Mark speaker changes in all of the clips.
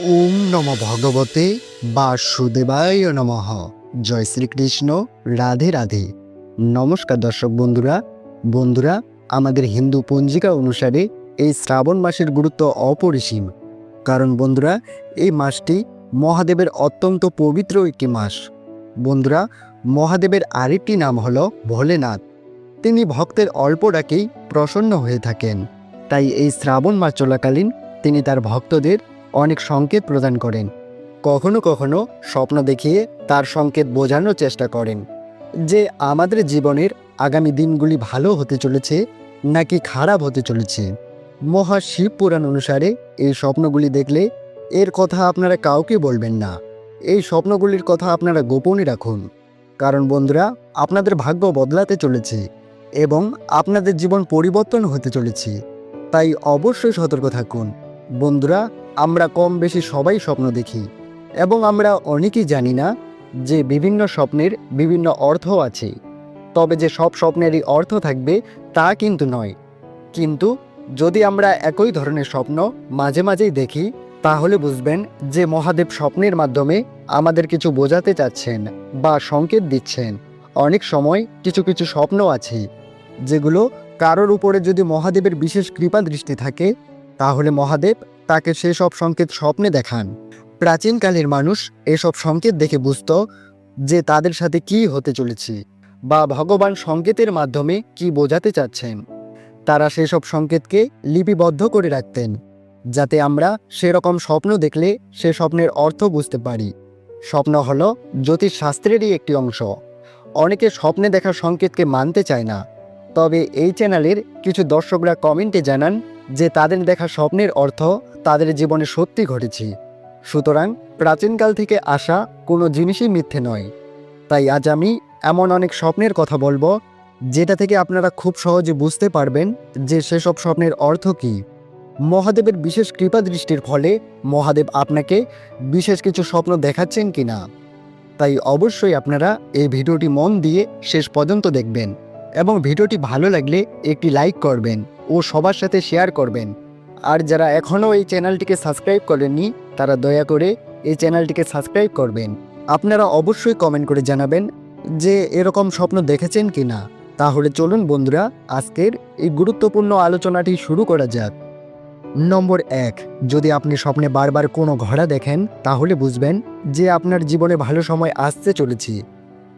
Speaker 1: ওম নম ভগবতে বাসুদেবায় নমঃ। জয় শ্রীকৃষ্ণ, রাধে রাধে। নমস্কার দর্শক বন্ধুরা। বন্ধুরা, আমাদের হিন্দু পঞ্জিকা অনুসারে এই শ্রাবণ মাসের গুরুত্ব অপরিসীম। কারণ বন্ধুরা, এই মাসটি মহাদেবের অত্যন্ত পবিত্র একটি মাস। বন্ধুরা, মহাদেবের আরেকটি নাম হল ভোলেনাথ। তিনি ভক্তের অল্প ডাকেই প্রসন্ন হয়ে থাকেন। তাই এই শ্রাবণ মাস চলাকালীন তিনি তার ভক্তদের অনেক সংকেত প্রদান করেন। কখনো কখনো স্বপ্ন দেখিয়ে তার সংকেত বোঝানোর চেষ্টা করেন যে আমাদের জীবনের আগামী দিনগুলি ভালো হতে চলেছে নাকি খারাপ হতে চলেছে। মহা শিব পুরাণ অনুসারে এই স্বপ্নগুলি দেখলে এর কথা আপনারা কাউকে বলবেন না। এই স্বপ্নগুলির কথা আপনারা গোপনে রাখুন। কারণ বন্ধুরা, আপনাদের ভাগ্য বদলাতে চলেছে এবং আপনাদের জীবন পরিবর্তন হতে চলেছে। তাই অবশ্যই সতর্ক থাকুন। বন্ধুরা আমরা কম বেশি সবাই স্বপ্ন দেখি। এবং আমরা অনেকেই জানি না যে বিভিন্ন স্বপ্নের বিভিন্ন অর্থ আছে। তবে যে সব স্বপ্নেরই অর্থ থাকবে তা কিন্তু নয়। কিন্তু যদি আমরা একই ধরনের স্বপ্ন মাঝে মাঝেই দেখি, তাহলে বুঝবেন যে মহাদেব স্বপ্নের মাধ্যমে আমাদের কিছু বোঝাতে চাচ্ছেন বা সংকেত দিচ্ছেন। অনেক সময় কিছু কিছু স্বপ্ন আছে, যেগুলো কারোর উপরে যদি মহাদেবের বিশেষ কৃপা দৃষ্টি থাকে তাহলে মহাদেব তাকে সেসব সংকেত স্বপ্নে দেখান। প্রাচীনকালের মানুষ এসব সংকেত দেখে বুঝত যে তাদের সাথে কি হতে চলেছে বা ভগবান সংকেতের মাধ্যমে কি বোঝাতে চাচ্ছেন। তারা সেসব সংকেতকে লিপিবদ্ধ করে রাখতেন, যাতে আমরা সেরকম স্বপ্ন দেখলে সে স্বপ্নের অর্থ বুঝতে পারি। স্বপ্ন হলো জ্যোতিষশাস্ত্রেরই একটি অংশ। অনেকে স্বপ্নে দেখা সংকেতকে মানতে চায় না। তবে এই চ্যানেলের কিছু দর্শকরা কমেন্টে জানান যে তাদের দেখা স্বপ্নের অর্থ তাদের জীবনে সত্যি ঘটেছে। সুতরাং প্রাচীনকাল থেকে আসা কোনো জিনিসই মিথ্যে নয়। তাই আজ আমি এমন অনেক স্বপ্নের কথা বলব, যেটা থেকে আপনারা খুব সহজে বুঝতে পারবেন যে সেসব স্বপ্নের অর্থ কী। মহাদেবের বিশেষ কৃপা দৃষ্টির ফলে মহাদেব আপনাকে বিশেষ কিছু স্বপ্ন দেখাচ্ছেন কি না তাই অবশ্যই আপনারা এই ভিডিওটি মন দিয়ে শেষ পর্যন্ত দেখবেন এবং ভিডিওটি ভালো লাগলে একটি লাইক করবেন। ও সবার সাথে শেয়ার করবেন। আর যারা এখনও এই চ্যানেলটিকে সাবস্ক্রাইব করেননি, তারা দয়া করে এই চ্যানেলটিকে সাবস্ক্রাইব করবেন। আপনারা অবশ্যই কমেন্ট করে জানাবেন যে এরকম স্বপ্ন দেখেছেন কি না তাহলে চলুন বন্ধুরা, আজকের এই গুরুত্বপূর্ণ আলোচনাটি শুরু করা যাক। নম্বর এক, যদি আপনি স্বপ্নে বারবার কোনো ঘোড়া দেখেন, তাহলে বুঝবেন যে আপনার জীবনে ভালো সময় আসতে চলেছে।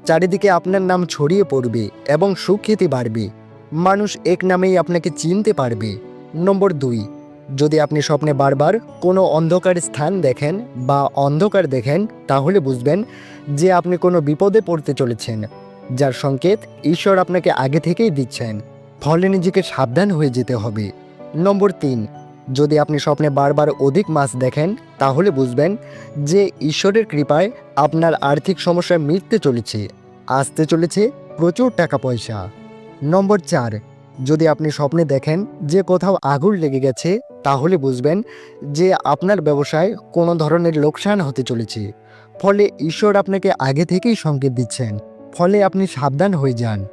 Speaker 1: চারিদিকে আপনার নাম ছড়িয়ে পড়বে এবং সুখ্যাতি বাড়বে। মানুষ এক নামেই আপনাকে চিনতে পারবে। নম্বর দুই, যদি আপনি স্বপ্নে বারবার কোনো অন্ধকার স্থান দেখেন বা অন্ধকার দেখেন, তাহলে বুঝবেন যে আপনি কোনো বিপদে পড়তে চলেছেন, যার সংকেত ঈশ্বর আপনাকে আগে থেকেই দিচ্ছেন, ফলে নিজেকে সাবধান হয়ে যেতে হবে। নম্বর তিন, যদি আপনি স্বপ্নে বারবার অধিক মাছ দেখেন, তাহলে বুঝবেন যে ঈশ্বরের কৃপায় আপনার আর্থিক সমস্যা মিটতে চলেছে, আসতে চলেছে প্রচুর টাকা পয়সা। নম্বর চার, যদি আপনি স্বপ্নে দেখেন যে কোথাও আগুন লেগে গেছে, তাহলে বুঝবেন যে আপনার ব্যবসায় কোনো ধরনের লোকসান হতে চলেছে। ফলে ঈশ্বর আপনাকে আগে থেকেই সংকেত দিচ্ছেন, ফলে আপনি সাবধান হয়ে যান।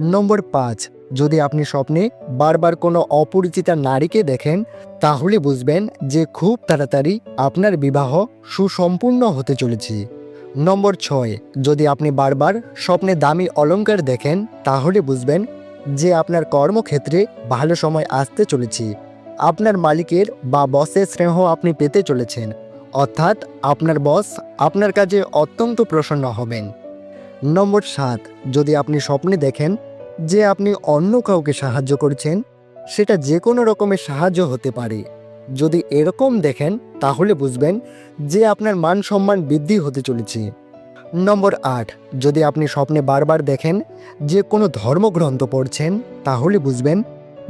Speaker 1: নম্বর পাঁচ, যদি আপনি স্বপ্নে বারবার কোনো অপরিচিতা নারীকে দেখেন, তাহলে বুঝবেন যে খুব তাড়াতাড়ি আপনার বিবাহ সুসম্পূর্ণ হতে চলেছে। নম্বর ছয়, যদি আপনি বারবার স্বপ্নে দামি অলংকার দেখেন, তাহলে বুঝবেন যে আপনার কর্মক্ষেত্রে ভালো সময় আসতে চলেছে। আপনার মালিকের বা বসের স্নেহ আপনি পেতে চলেছেন, অর্থাৎ আপনার বস আপনার কাজে অত্যন্ত প্রসন্ন হবেন। নম্বর সাত, যদি আপনি স্বপ্নে দেখেন যে আপনি অন্য কাউকে সাহায্য করছেন, সেটা যে কোনো রকমের সাহায্য হতে পারে। যদি এরকম দেখেন, তাহলে বুঝবেন যে আপনার মান সম্মান বৃদ্ধি হতে চলেছে। নম্বর আট, যদি আপনি স্বপ্নে বারবার দেখেন যে কোনো ধর্মগ্রন্থ পড়ছেন, তাহলে বুঝবেন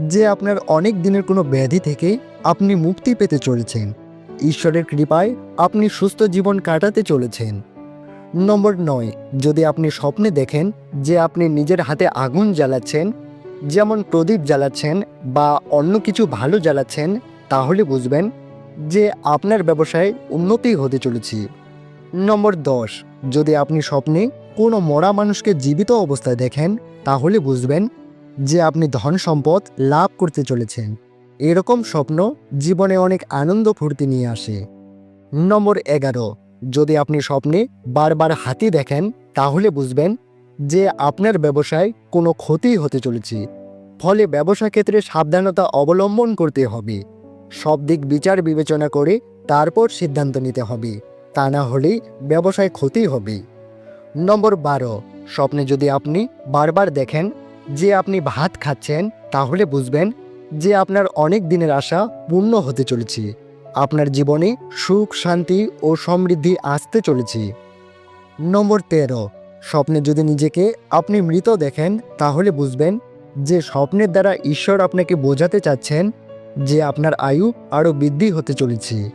Speaker 1: যে আপনার অনেক দিনের কোনো ব্যাধি থেকে আপনি মুক্তি পেতে চলেছেন। ঈশ্বরের কৃপায় আপনি সুস্থ জীবন কাটাতে চলেছেন। নম্বর নয়, যদি আপনি স্বপ্নে দেখেন যে আপনি নিজের হাতে আগুন জ্বালাচ্ছেন, যেমন প্রদীপ জ্বালাচ্ছেন বা অন্য কিছু ভালো জ্বালাচ্ছেন তাহলে বুঝবেন যে আপনার ব্যবসায় উন্নতি হতে চলেছে। নম্বর দশ, যদি আপনি স্বপ্নে কোনো মরা মানুষকে জীবিত অবস্থায় দেখেন, তাহলে বুঝবেন যে আপনি ধন সম্পদ লাভ করতে চলেছেন। এরকম স্বপ্ন জীবনে অনেক আনন্দ ফুর্তি নিয়ে আসে। নম্বর এগারো, যদি আপনি স্বপ্নে বারবার হাতি দেখেন, তাহলে বুঝবেন যে আপনার ব্যবসায় কোনো ক্ষতি হতে চলেছে। ফলে ব্যবসা ক্ষেত্রে সাবধানতা অবলম্বন করতে হবে। সব দিক বিচার বিবেচনা করে তারপর সিদ্ধান্ত নিতে হবে। তা না হলেই ব্যবসায় ক্ষতি হবে। নম্বর বারো, স্বপ্নে যদি আপনি বারবার দেখেন যে আপনি ভাত খাচ্ছেন, তাহলে বুঝবেন যে আপনার অনেক দিনের আশা পূর্ণ হতে চলেছে। আপনার জীবনে সুখ, শান্তি ও সমৃদ্ধি আসতে চলেছে। নম্বর তেরো, স্বপ্নে যদি নিজেকে আপনি মৃত দেখেন, তাহলে বুঝবেন যে স্বপ্নের দ্বারা ঈশ্বর আপনাকে বোঝাতে চাচ্ছেন যে আপনার আয়ু আরও বৃদ্ধি হতে চলেছে।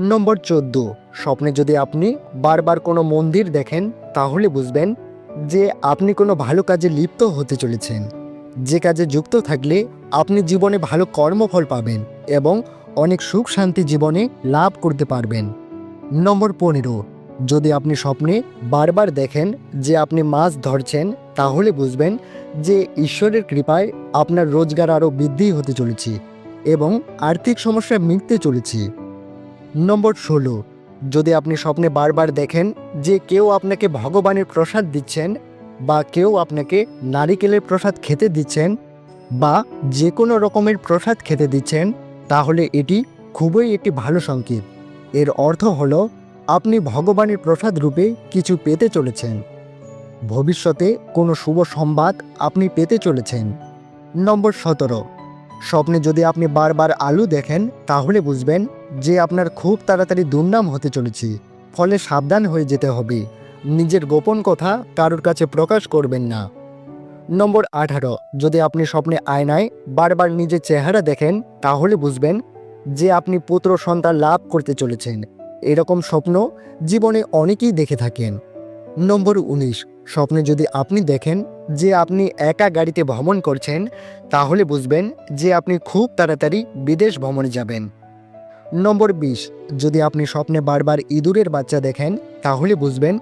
Speaker 1: নম্বর চোদ্দ, স্বপ্নে যদি আপনি বারবার কোনো মন্দির দেখেন, তাহলে বুঝবেন যে আপনি কোনো ভালো কাজে লিপ্ত হতে চলেছেন। যে কাজে যুক্ত থাকলে আপনি জীবনে ভালো কর্মফল পাবেন এবং অনেক সুখ শান্তি জীবনে লাভ করতে পারবেন। নম্বর পনেরো, যদি আপনি স্বপ্নে বারবার দেখেন যে আপনি মাছ ধরছেন, তাহলে বুঝবেন যে ঈশ্বরের কৃপায় আপনার রোজগার আরও বৃদ্ধি হতে চলেছে। এবং আর্থিক সমস্যা মিটতে চলেছে। নম্বর ষোলো, যদি আপনি স্বপ্নে বারবার দেখেন যে কেউ আপনাকে ভগবানের প্রসাদ দিচ্ছেন বা কেউ আপনাকে নারিকেলের প্রসাদ খেতে দিচ্ছেন বা যে কোনো রকমের প্রসাদ খেতে দিচ্ছেন, তাহলে এটি খুবই একটি ভালো সংকেত। এর অর্থ হলো, আপনি ভগবানের প্রসাদ রূপে কিছু পেতে চলেছেন। ভবিষ্যতে কোনো শুভ সংবাদ আপনি পেতে চলেছেন। নম্বর সতেরো স্বপ্নে যদি আপনি বারবার আলু দেখেন, তাহলে বুঝবেন যে আপনার খুব তাড়াতাড়ি দুর্নাম হতে চলেছে। ফলে সাবধান হয়ে যেতে হবে। নিজের গোপন কথা কারোর কাছে প্রকাশ করবেন না। নম্বর আঠারো, যদি আপনি স্বপ্নে আয়নায় বারবার নিজের চেহারা দেখেন, তাহলে বুঝবেন যে আপনি পুত্র সন্তান লাভ করতে চলেছেন। এরকম স্বপ্ন জীবনে অনেকেই দেখে থাকেন। নম্বর উনিশ স্বপ্নে যদি আপনি দেখেন যে আপনি একা গাড়িতে ভ্রমণ করছেন, তাহলে বুঝবেন যে আপনি খুব তাড়াতাড়ি বিদেশ ভ্রমণে যাবেন। নম্বর বিশ, যদি আপনি স্বপ্নে বারবার ইঁদুরের বাচ্চা দেখেন, তাহলে বুঝবেন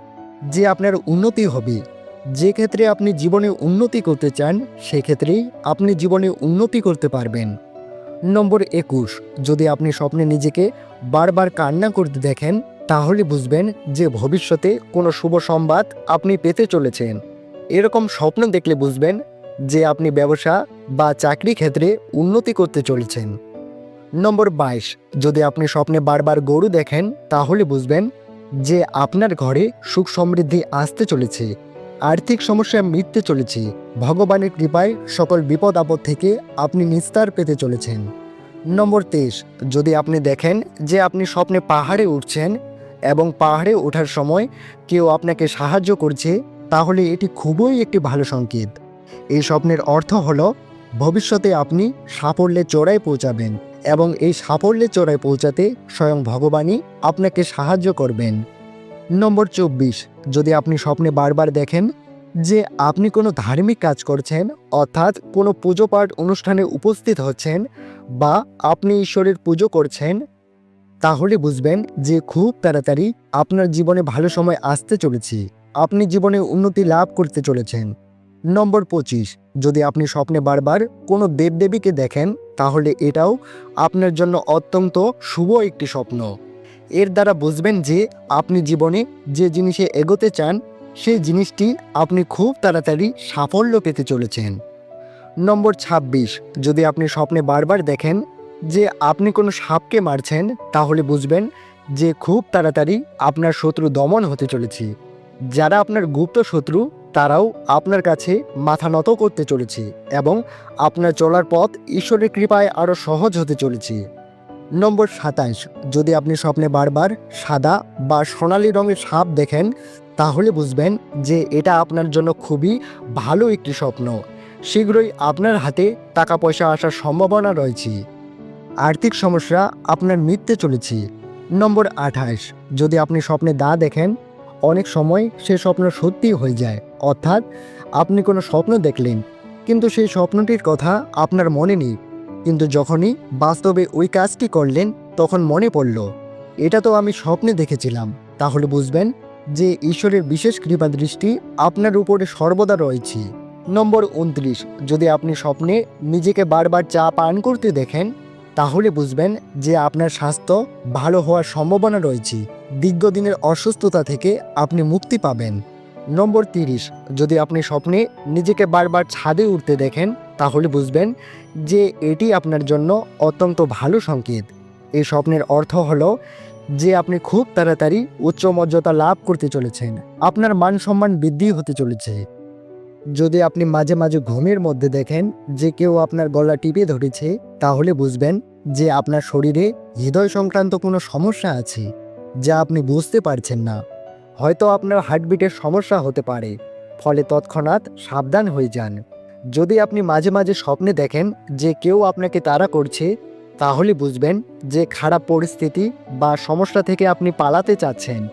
Speaker 1: যে আপনার উন্নতি হবে। যে ক্ষেত্রে আপনি জীবনে উন্নতি করতে চান সেক্ষেত্রেই আপনি জীবনে উন্নতি করতে পারবেন। নম্বর একুশ, যদি আপনি স্বপ্নে নিজেকে বারবার কান্না করতে দেখেন তাহলে বুঝবেন যে ভবিষ্যতে কোনো শুভ সংবাদ আপনি পেতে চলেছেন। এরকম স্বপ্ন দেখলে বুঝবেন যে আপনি ব্যবসা বা চাকরি ক্ষেত্রে উন্নতি করতে চলেছেন। নম্বর বাইশ, যদি আপনি স্বপ্নে বারবার গরু দেখেন, তাহলে বুঝবেন যে আপনার ঘরে সুখ সমৃদ্ধি আসতে চলেছে, আর্থিক সমস্যা মিটতে চলেছে, ভগবানের কৃপায় সকল বিপদ আপদ থেকে আপনি নিস্তার পেতে চলেছেন। নম্বর তেইশ, যদি আপনি দেখেন যে আপনি স্বপ্নে পাহাড়ে উঠছেন এবং পাহাড়ে ওঠার সময় কেউ আপনাকে সাহায্য করছে, তাহলে এটি খুবই একটি ভালো সংকেত। এই স্বপ্নের অর্থ হলো, ভবিষ্যতে আপনি সাফল্যের চোরায় পৌঁছাবেন এবং এই সাফল্যের চোরায় পৌঁছাতে স্বয়ং ভগবানই আপনাকে সাহায্য করবেন। নম্বর চব্বিশ, যদি আপনি স্বপ্নে বারবার দেখেন যে আপনি কোনো ধার্মিক কাজ করছেন, অর্থাৎ কোনো পুজো পাঠ অনুষ্ঠানে উপস্থিত হচ্ছেন বা আপনি ঈশ্বরের পুজো করছেন তাহলে বুঝবেন যে খুব তাড়াতাড়ি আপনার জীবনে ভালো সময় আসতে চলেছে। আপনি জীবনে উন্নতি লাভ করতে চলেছেন। নম্বর পঁচিশ, যদি আপনি স্বপ্নে বারবার কোনো দেবদেবীকে দেখেন, তাহলে এটাও আপনার জন্য অত্যন্ত শুভ একটি স্বপ্ন। এর দ্বারা বুঝবেন যে আপনি জীবনে যে জিনিসে এগোতে চান, সেই জিনিসটি আপনি খুব তাড়াতাড়ি সাফল্য পেতে চলেছেন। নম্বর ২৬ যদি আপনি স্বপ্নে বারবার দেখেন যে আপনি কোনো সাপকে মারছেন, তাহলে বুঝবেন যে খুব তাড়াতাড়ি আপনার শত্রু দমন হতে চলেছে। যারা আপনার গুপ্ত শত্রু, তারাও আপনার কাছে মাথা নত করতে চলেছে এবং আপনার চলার পথ ঈশ্বরের কৃপায় আরও সহজ হতে চলেছে। নম্বর সাতাশ, যদি আপনি স্বপ্নে বারবার সাদা বা সোনালি রঙের সাপ দেখেন, তাহলে বুঝবেন যে এটা আপনার জন্য খুবই ভালো একটি স্বপ্ন। শীঘ্রই আপনার হাতে টাকা পয়সা আসার সম্ভাবনা রয়েছে। আর্থিক সমস্যা, আপনার মিটতে চলেছে। নম্বর আঠাশ, যদি আপনি স্বপ্নে দা দেখেন, অনেক সময় সে স্বপ্ন সত্যি হয়ে যায়। অর্থাৎ, আপনি কোনো স্বপ্ন দেখলেন, কিন্তু সেই স্বপ্নটির কথা আপনার মনে নেই। কিন্তু যখনই বাস্তবে ওই কাজটি করলেন, তখন মনে পড়ল, এটা তো আমি স্বপ্নে দেখেছিলাম। তাহলে বুঝবেন যে ঈশ্বরের বিশেষ কৃপা দৃষ্টি আপনার উপরে সর্বদা রয়েছে। নম্বর উনত্রিশ, যদি আপনি স্বপ্নে নিজেকে বারবার চা পান করতে দেখেন তাহলে বুঝবেন যে আপনার স্বাস্থ্য ভালো হওয়ার সম্ভাবনা রয়েছে। দীর্ঘদিনের অসুস্থতা থেকে আপনি মুক্তি পাবেন। নম্বর তিরিশ, যদি আপনি স্বপ্নে নিজেকে বারবার ছাদে উঠতে দেখেন, তাহলে বুঝবেন যে এটি আপনার জন্য অত্যন্ত ভালো সংকেত। এই স্বপ্নের অর্থ হলো যে আপনি খুব তাড়াতাড়ি উচ্চ মর্যাদা লাভ করতে চলেছেন। আপনার মান সম্মান বৃদ্ধি হতে চলেছে। যদি আপনি মাঝে মাঝে ঘুমের মধ্যে দেখেন যে কেউ আপনার গলা টিপে ধরেছে, তাহলে বুঝবেন যে আপনার শরীরে হৃদয় সংক্রান্ত কোনো সমস্যা আছে, যা আপনি বুঝতে পারছেন না। হয়তো আপনার হার্টবিটের সমস্যা হতে পারে, ফলে তৎক্ষণাৎ সাবধান হয়ে যান। যদি আপনি মাঝে মাঝে স্বপ্নে দেখেন যে কেউ আপনাকে তাড়া করছে, তাহলে বুঝবেন যে খারাপ পরিস্থিতি বা সমস্যা থেকে আপনি পালাতে চাচ্ছেন।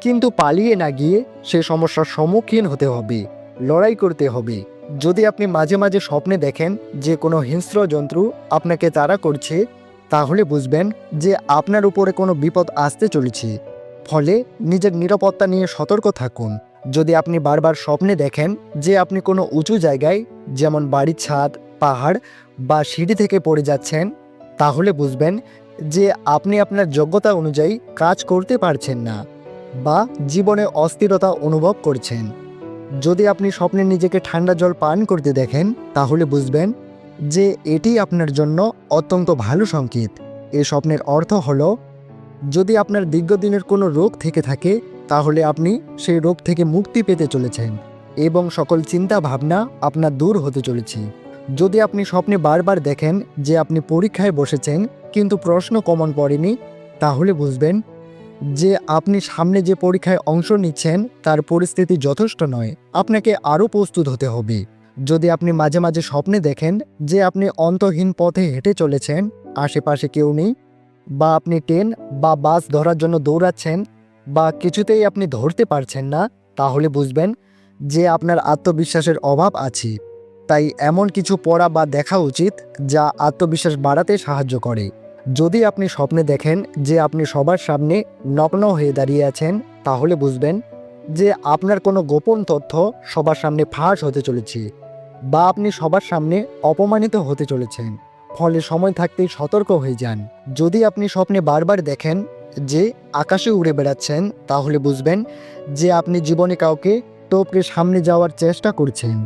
Speaker 1: কিন্তু পালিয়ে না গিয়ে সে সমস্যার সম্মুখীন হতে হবে, লড়াই করতে হবে। যদি আপনি মাঝে মাঝে স্বপ্নে দেখেন যে কোনো হিংস্র জন্তু আপনাকে তাড়া করছে, তাহলে বুঝবেন যে আপনার উপরে কোনো বিপদ আসতে চলেছে। ফলে নিজের নিরাপত্তা নিয়ে সতর্ক থাকুন। যদি আপনি বারবার স্বপ্নে দেখেন যে আপনি কোনো উঁচু জায়গায়, যেমন বাড়ির ছাদ, পাহাড় বা সিঁড়ি থেকে পড়ে যাচ্ছেন, তাহলে বুঝবেন যে আপনি আপনার যোগ্যতা অনুযায়ী কাজ করতে পারছেন না বা জীবনে অস্থিরতা অনুভব করছেন। যদি আপনি স্বপ্নে নিজেকে ঠান্ডা জল পান করতে দেখেন, তাহলে বুঝবেন যে এটি আপনার জন্য অত্যন্ত ভালো সংকেত। এই স্বপ্নের অর্থ হল, যদি আপনার দীর্ঘদিনের কোনো রোগ থেকে থাকে, তাহলে আপনি সেই রোগ থেকে মুক্তি পেতে চলেছেন এবং সকল চিন্তা ভাবনা আপনার দূর হতে চলেছে। যদি আপনি স্বপ্নে বারবার দেখেন যে আপনি পরীক্ষায় বসেছেন, কিন্তু প্রশ্ন কমন পড়েনি, তাহলে বুঝবেন যে আপনি সামনে যে পরীক্ষায় অংশ নিচ্ছেন, তার পরিস্থিতি যথেষ্ট নয়। আপনাকে আরও প্রস্তুত হতে হবে। যদি আপনি মাঝে মাঝে স্বপ্নে দেখেন যে আপনি অন্তহীন পথে হেঁটে চলেছেন, আশেপাশে কেউ নেই, বা আপনি ট্রেন বা বাস ধরার জন্য দৌড়াচ্ছেন, বা কিছুতেই আপনি ধরতে পারছেন না, তাহলে বুঝবেন যে আপনার আত্মবিশ্বাসের অভাব আছে। তাই এমন কিছু পড়া বা দেখা উচিত, যা আত্মবিশ্বাস বাড়াতে সাহায্য করে। যদি আপনি স্বপ্নে দেখেন যে আপনি সবার সামনে নগ্ন হয়ে দাঁড়িয়ে আছেন, তাহলে বুঝবেন যে আপনার কোনো গোপন তথ্য সবার সামনে ফাঁস হতে চলেছে বা আপনি সবার সামনে অপমানিত হতে চলেছেন। ফলে সময় থাকতেই সতর্ক হয়ে যান। যদি আপনি স্বপ্নে বারবার দেখেন যে আকাশে উড়ে বেড়াচ্ছেন, তাহলে বুঝবেন যে আপনি জীবনে কাউকে টপকে সামনে যাওয়ার চেষ্টা করছেন।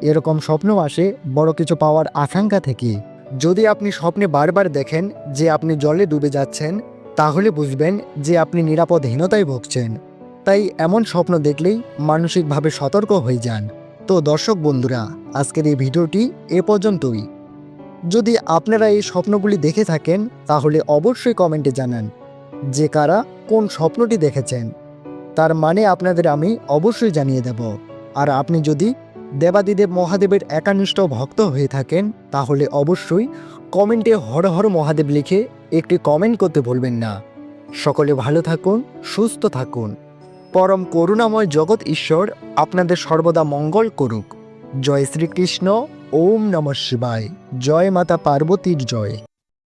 Speaker 1: এরকম স্বপ্ন আসে বড় কিছু পাওয়ার আকাঙ্ক্ষা থেকে। যদি আপনি স্বপ্নে বারবার দেখেন যে আপনি জলে ডুবে যাচ্ছেন, তাহলে বুঝবেন যে আপনি নিরাপদহীনতায় ভুগছেন। তাই এমন স্বপ্ন দেখলেই মানসিকভাবে সতর্ক হয়ে যান। তো দর্শক বন্ধুরা, আজকের এই ভিডিওটি এ পর্যন্তই। যদি আপনারা এই স্বপ্নগুলি দেখে থাকেন, তাহলে অবশ্যই কমেন্টে জানান যে কারা কোন স্বপ্নটি দেখেছেন। তার মানে আপনাদের আমি অবশ্যই জানিয়ে দেব। আর আপনি যদি দেবাদিদেব মহাদেবের একানিষ্ঠ ভক্ত হয়ে থাকেন, তাহলে অবশ্যই কমেন্টে হর হর মহাদেব লিখে একটি কমেন্ট করতে ভুলবেন না। সকলে ভালো থাকুন, সুস্থ থাকুন। পরম করুণাময় জগৎ ঈশ্বর আপনাদের সর্বদা মঙ্গল করুক। জয় শ্রীকৃষ্ণ, ওম নমঃ শিবায়। জয় মাতা পার্বতীর জয়।